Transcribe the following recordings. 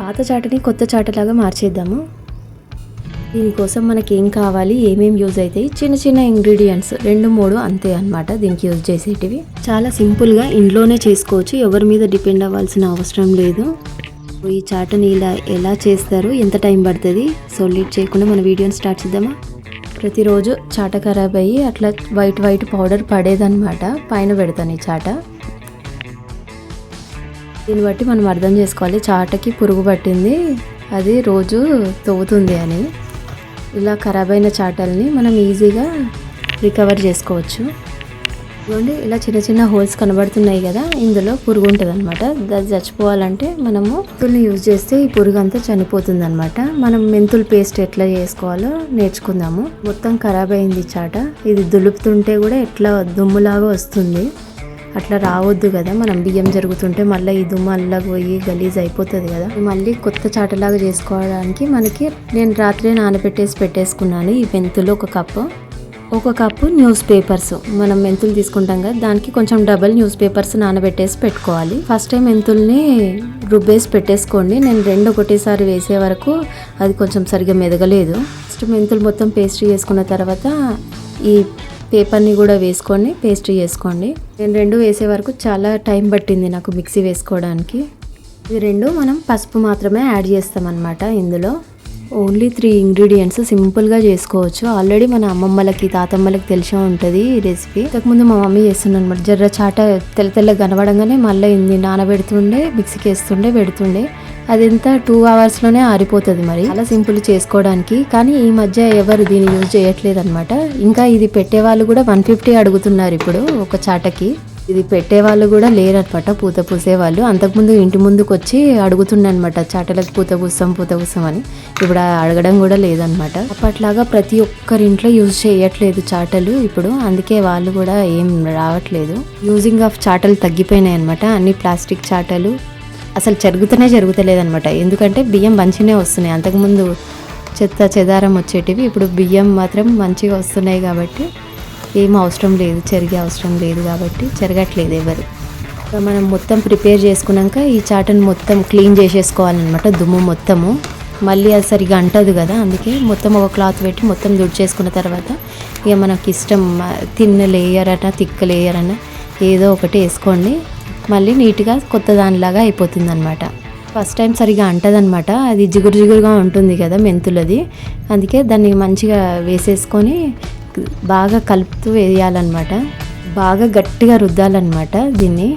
పాత చాటని కొత్త చాటలాగా మార్చేద్దాము. దీనికోసం మనకి ఏం కావాలి ఏమేమి యూజ్ అవుతాయి చిన్న చిన్న ఇంగ్రీడియంట్స్ రెండు మూడు అంతే అనమాట దీనికి యూజ్ చేసేటివి. చాలా సింపుల్గా ఇంట్లోనే చేసుకోవచ్చు ఎవరి మీద డిపెండ్ అవ్వాల్సిన అవసరం లేదు. ఈ చాటని ఇలా ఎలా చేస్తారు ఎంత టైం పడుతుంది సో లీడ్ చేయకుండా మన వీడియోని స్టార్ట్ చేద్దామా? ప్రతిరోజు చాట ఖరాబ్ అయ్యి అట్లా వైట్ వైట్ పౌడర్ పడేదనమాట పైన పెడతాను ఈ చాట. దీన్ని బట్టి మనం అర్థం చేసుకోవాలి. చాటకి పురుగు పట్టింది. అది రోజు తవ్వుతుంది అని. ఇలా ఖరాబ్ అయిన చాటల్ని మనం ఈజీగా రికవర్ చేసుకోవచ్చు. ఇదిగోండి ఇలా చిన్న చిన్న హోల్స్ కనబడుతున్నాయి కదా ఇందులో పురుగు ఉంటుంది అనమాట అది చచ్చిపోవాలంటే మనము మెంతుల్ని యూజ్ చేస్తే ఈ పురుగు అంతా చనిపోతుంది అనమాట మనం మెంతులు పేస్ట్ ఎట్లా చేసుకోవాలో నేర్చుకుందాము. మొత్తం ఖరాబ్ అయింది చాట. ఇది దులుపుతుంటే కూడా ఎట్లా దుమ్ములాగా వస్తుంది. అట్లా రావద్దు కదా. మనం బియ్యం జరుగుతుంటే మళ్ళీ ఈ మళ్ళీ పోయి గలీజ్ అయిపోతుంది కదా. మళ్ళీ కొత్త చాటలాగా చేసుకోవడానికి మనకి నేను రాత్రే నానబెట్టేసి పెట్టేసుకున్నాను ఈ మెంతులు ఒక కప్పు. ఒక కప్పు న్యూస్ పేపర్స్. మనం మెంతులు తీసుకుంటాం కదా దానికి కొంచెం డబల్ న్యూస్ పేపర్స్ నానబెట్టేసి పెట్టుకోవాలి. ఫస్ట్ టైం మెంతుల్ని రుబ్బేసి పెట్టేసుకోండి. నేను రెండు ఒకటేసారి వేసే వరకు అది కొంచెం సరిగ్గా మెదగలేదు. ఫస్ట్ మెంతులు మొత్తం పేస్ట్ చేసుకున్న తర్వాత ఈ పేపర్ని కూడా వేసుకొని పేస్ట్ చేసుకోండి. నేను రెండు వేసే వరకు చాలా టైం పట్టింది నాకు మిక్సీ వేసుకోవడానికి. ఇవి రెండు మనం పసుపు మాత్రమే యాడ్ చేస్తామన్నమాట ఇందులో. ఓన్లీ త్రీ ఇంగ్రీడియంట్స్ సింపుల్గా చేసుకోవచ్చు. ఆల్రెడీ మన అమ్మమ్మలకి తాతమ్మలకి తెలిసే ఉంటుంది ఈ రెసిపీ ఇంతకుముందు మా మమ్మీ చేస్తుండే అనమాట జర్ర చాట తెల్ల తెల్ల కనబడంగానే మళ్ళీ ఇది నానబెడుతుండే మిక్సీకి వేస్తుండే పెడుతుండే. అదంతా టూ అవర్స్లోనే ఆరిపోతుంది మరి. చాలా సింపుల్ చేసుకోవడానికి. కానీ ఈ మధ్య ఎవరు దీన్ని యూజ్ చేయట్లేదు అనమాట ఇంకా ఇది పెట్టే వాళ్ళు కూడా వన్ ఫిఫ్టీ అడుగుతున్నారు ఇప్పుడు ఒక చాటకి. ఇది పెట్టే వాళ్ళు కూడా లేరనమాట పూత పూసే వాళ్ళు అంతకుముందు ఇంటి ముందుకు వచ్చి అడుగుతుండనమాట చాటలకు పూత పూస్తాం పూత పూస్తాం అని. ఇప్పుడు అడగడం కూడా లేదనమాట అప్పట్లాగా ప్రతి ఒక్కరి ఇంట్లో యూజ్ చేయట్లేదు చాటలు ఇప్పుడు. అందుకే వాళ్ళు కూడా ఏం రావట్లేదు. యూజింగ్ ఆఫ్ చాటలు తగ్గిపోయినాయి అనమాట అన్ని ప్లాస్టిక్ చాటలు అసలు జరుగుతూనే జరుగుతలేదనమాట ఎందుకంటే బియ్యం మంచినే వస్తున్నాయి. అంతకుముందు చెత్త చెదారం వచ్చేటివి ఇప్పుడు బియ్యం మాత్రం మంచిగా వస్తున్నాయి కాబట్టి ఏం అవసరం లేదు. చెరిగే అవసరం లేదు కాబట్టి చెరగట్లేదు ఎవరు. ఇక మనం మొత్తం ప్రిపేర్ చేసుకున్నాక ఈ చాటను మొత్తం క్లీన్ చేసేసుకోవాలన్నమాట. దుమ్ము మొత్తము. మళ్ళీ అది సరిగా అంటదు కదా అందుకే మొత్తం ఒక క్లాత్ పెట్టి మొత్తం దుడిచేసుకున్న తర్వాత ఇక మనకి ఇష్టం తిన్న లేయర్ అన్న తిక్క లేయర్ అన్న ఏదో ఒకటి వేసుకోండి. మళ్ళీ నీట్గా కొత్త దానిలాగా అయిపోతుంది అనమాట ఫస్ట్ టైం సరిగా అంటదనమాట అది జిగురు జిగురుగా ఉంటుంది కదా మెంతులది. అందుకే దాన్ని మంచిగా వేసేసుకొని బాగా కలుపుతూ వేయాలన్నమాట. బాగా గట్టిగా రుద్దాలన్నమాట దీన్ని.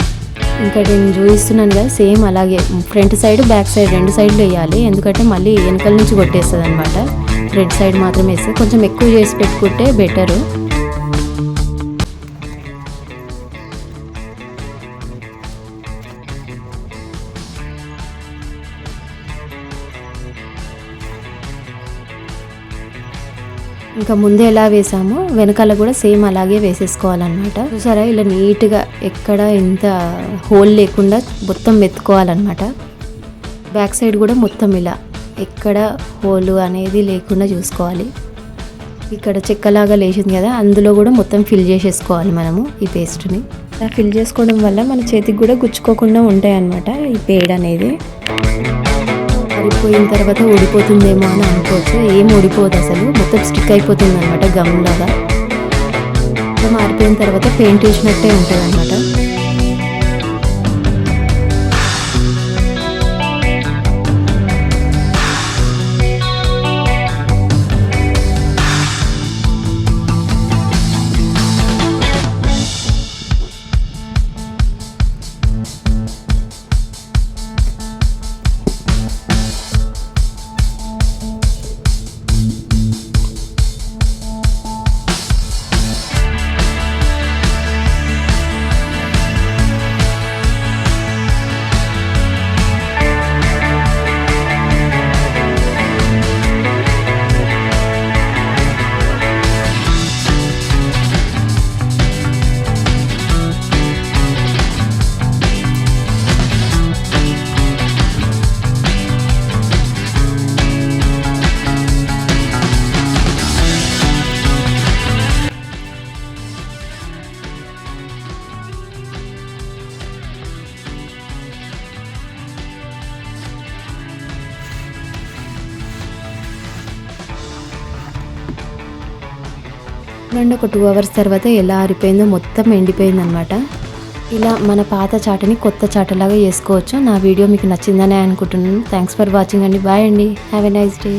ఇంకా నేను చూపిస్తున్నాను కదా సేమ్ అలాగే ఫ్రంట్ సైడ్ బ్యాక్ సైడ్ రెండు సైడ్లు వేయాలి. ఎందుకంటే మళ్ళీ వెనకల నుంచి కొట్టేస్తుంది అనమాట ఫ్రంట్ సైడ్ మాత్రం వేస్తే కొంచెం ఎక్కువ చేసి పెట్టుకుంటే బెటరు. ఇంకా ముందే ఎలా వేసామో వెనకాల కూడా సేమ్ అలాగే వేసేసుకోవాలన్నమాట. చూసారా ఇలా నీట్గా ఎక్కడ ఇంత హోల్ లేకుండా మొత్తం మెత్తుకోవాలన్నమాట. బ్యాక్ సైడ్ కూడా మొత్తం ఇలా ఎక్కడ హోల్ అనేది లేకుండా చూసుకోవాలి. ఇక్కడ చెక్కలాగా లేచింది కదా అందులో కూడా మొత్తం ఫిల్ చేసేసుకోవాలి మనము ఈ పేస్ట్ని. అలా ఫిల్ చేసుకోవడం వల్ల మన చేతికి కూడా గుచ్చుకోకుండా ఉంటాయి అన్నమాట ఈ పేడ్ అనేది. ఆరిపోయిన తర్వాత ఊడిపోతుందేమో అని అనుకోవచ్చు. ఏం ఊడిపోదు అసలు. మొత్తం స్టిక్ అయిపోతుంది అనమాట గమ్ లాగా. మొత్తం ఆరిపోయిన తర్వాత పెయింట్ వేసినట్టే ఉంటుంది అనమాట నుండి ఒక టూ అవర్స్ తర్వాత ఎలా ఆరిపోయిందో మొత్తం ఎండిపోయిందనమాట ఇలా మన పాత చాటని కొత్త చాటలాగా చేసుకోవచ్చు. నా వీడియో మీకు నచ్చిందనే అనుకుంటున్నాను. థ్యాంక్స్ ఫర్ వాచింగ్ అండి. బాయ్ అండి. Have a nice day